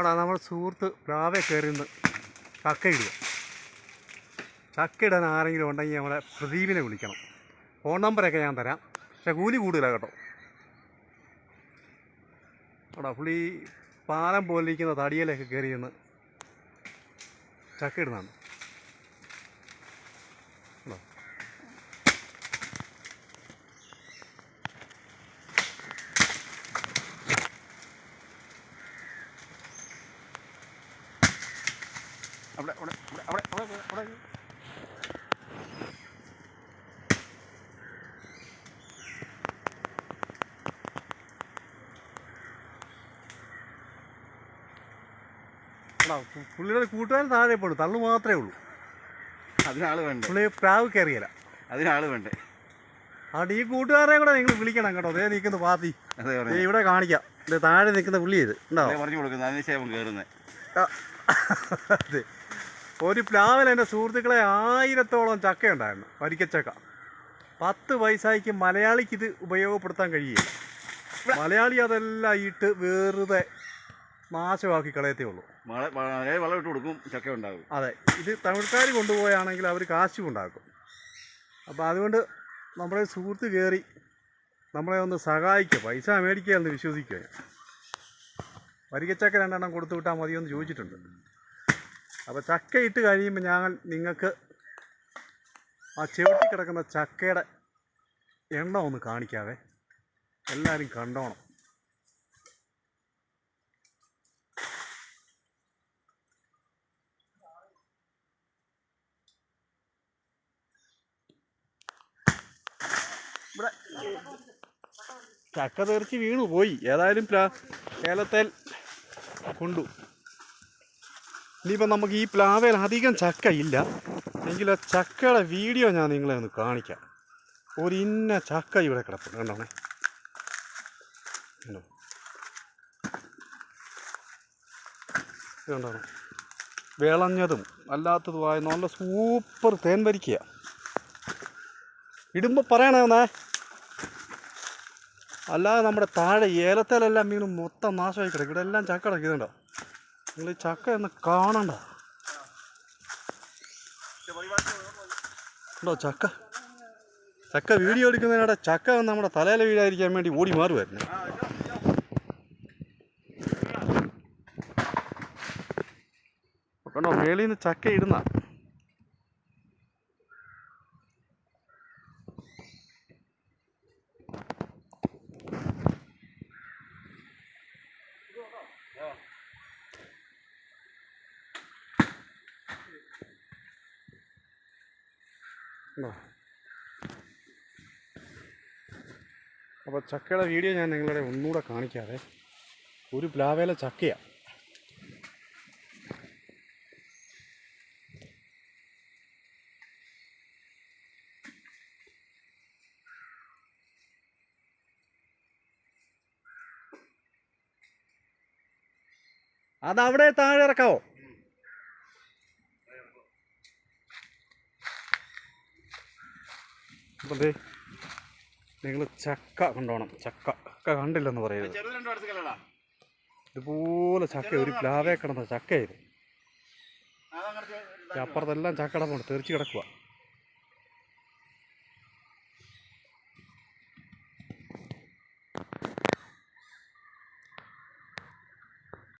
എടാ നമ്മൾ സുഹൃത്ത് പ്രാവെ കയറി നിന്ന് ചക്കയിടാൻ ആരെങ്കിലും ഉണ്ടെങ്കിൽ നമ്മളെ പ്രദീപിനെ വിളിക്കണം. ഫോൺ നമ്പറൊക്കെ ഞാൻ തരാം. പക്ഷെ കൂലി കൂടുതലാണ് കേട്ടോ. അവിടെ പുള്ളി പാലം പോലിരിക്കുന്ന തടിയിലൊക്കെ കയറി നിന്ന് ചക്ക അവിടെ അവിടെ അവിടെ പുള്ളിയുടെ കൂട്ടുകാരൻ താഴെ പോലും തള്ളു മാത്രമേ ഉള്ളൂ. അതിനാൾ വേണ്ടേ? പുള്ളി പ്രാവ് കയറിയല്ല. അതിനാൾ വേണ്ടേ? അവിടെ ഈ കൂട്ടുകാരെ കൂടെ നിങ്ങൾ വിളിക്കണം കേട്ടോ. അതേ നിൽക്കുന്ന പാർട്ടി. ഇവിടെ കാണിക്കാം. താഴെ നിൽക്കുന്ന പുള്ളി ഇത്. ഉണ്ടാവും പറഞ്ഞു കൊടുക്കുന്നത് അതിന് ശേഷം കയറുന്നത് അതെ. ഒരു പ്ലാവിൽ എന്റെ സുഹൃത്തുക്കളെ ആയിരത്തോളം ചക്ക ഉണ്ടായിരുന്നു വരിക്കച്ചക്ക പത്ത് പൈസയ്ക്ക് മലയാളിക്ക് ഇത് ഉപയോഗപ്പെടുത്താൻ കഴിയില്ല. മലയാളി അതെല്ലാം ഇട്ട് വെറുതെ നാശമാക്കി കളയത്തേ ഉള്ളൂ. വളമിട്ട് മഴ വളം ഇട്ട് കൊടുക്കും ചക്ക ഉണ്ടാകും അതെ ഇത് തമിഴ്ക്കാർ കൊണ്ടുപോയാണെങ്കിൽ അവർ കാശും ഉണ്ടാക്കും. അപ്പോൾ അതുകൊണ്ട് നമ്മുടെ സുഹൃത്ത് കയറി നമ്മളെ ഒന്ന് സഹായിക്കുക പൈസ മേടിക്കുക എന്ന് വിശ്വസിക്കുക. വരികച്ചക്ക രണ്ടെണ്ണം കൊടുത്തു വിട്ടാൽ മതിയെന്ന് ചോദിച്ചിട്ടുണ്ട്. അപ്പോൾ ചക്ക ഇട്ട് കഴിയുമ്പോൾ ഞങ്ങൾ നിങ്ങൾക്ക് ആ ചെവിട്ടി കിടക്കുന്ന ചക്കയുടെ എണ്ണ ഒന്ന് കാണിക്കാവേ. എല്ലാവരും കണ്ടോണം. ഇവിടെ ചക്ക തെറിച്ച് വീണു പോയി. ഏതായാലും ഏലത്തേൽ കൊണ്ടു. ഇനിയിപ്പോൾ നമുക്ക് ഈ പ്ലാവയിൽ അധികം ചക്ക ഇല്ല എങ്കിൽ ആ ചക്കയുടെ വീഡിയോ ഞാൻ നിങ്ങളെ ഒന്ന് കാണിക്കാം. ഒരു ഇന്ന ചക്ക ഇവിടെ കിടപ്പുണ്ട്. കണ്ടോണേ കണ്ടോ? കണ്ടോ? വിളഞ്ഞതും അല്ലാത്തതുമായ നല്ല സൂപ്പർ തേൻ വരിക്കുക ഇടുമ്പോൾ പറയണേ ഒന്നേ. അല്ലാതെ നമ്മുടെ താഴെ ഏലത്തേലെല്ലാം വീണ് മൊത്തം നാശമായി കിടക്കും. ഇവിടെ എല്ലാം ചക്ക കിടക്കുന്നുണ്ടോ? നിങ്ങൾ ചക്ക എന്ന് കാണണ്ട. ഉണ്ടോ ചക്ക? ചക്ക വീഡിയോ എടുക്കുന്നതിനിടെ ചക്ക വന്ന് നമ്മുടെ തലയിൽ വീഴാതിരിക്കാൻ വേണ്ടി ഓടി മാറുമായിരുന്നു കണ്ടോ മേളിൽ നിന്ന് ചക്ക ഇടുന്ന ഉണ്ടോ? അപ്പോൾ ചക്കയുടെ വീഡിയോ ഞാൻ നിങ്ങളുടെ ഒന്നുകൂടെ കാണിക്കാതെ ഒരു പ്ലാവേല ചക്കയാണ് അതവിടെ താഴെ ഇറക്കാവോ? അപ്പം ദേ നിങ്ങൾ ചക്ക കൊണ്ടുപോകണം. ചക്ക ചക്ക കണ്ടില്ലെന്ന് പറയരുത്. ഇതുപോലെ ചക്ക ഒരു പ്ലാവേ കിടന്ന ചക്കയായിരുന്നു. അപ്പുറത്തെല്ലാം ചക്ക കിടപ്പുണ്ട് തെറിച്ച് കിടക്കുക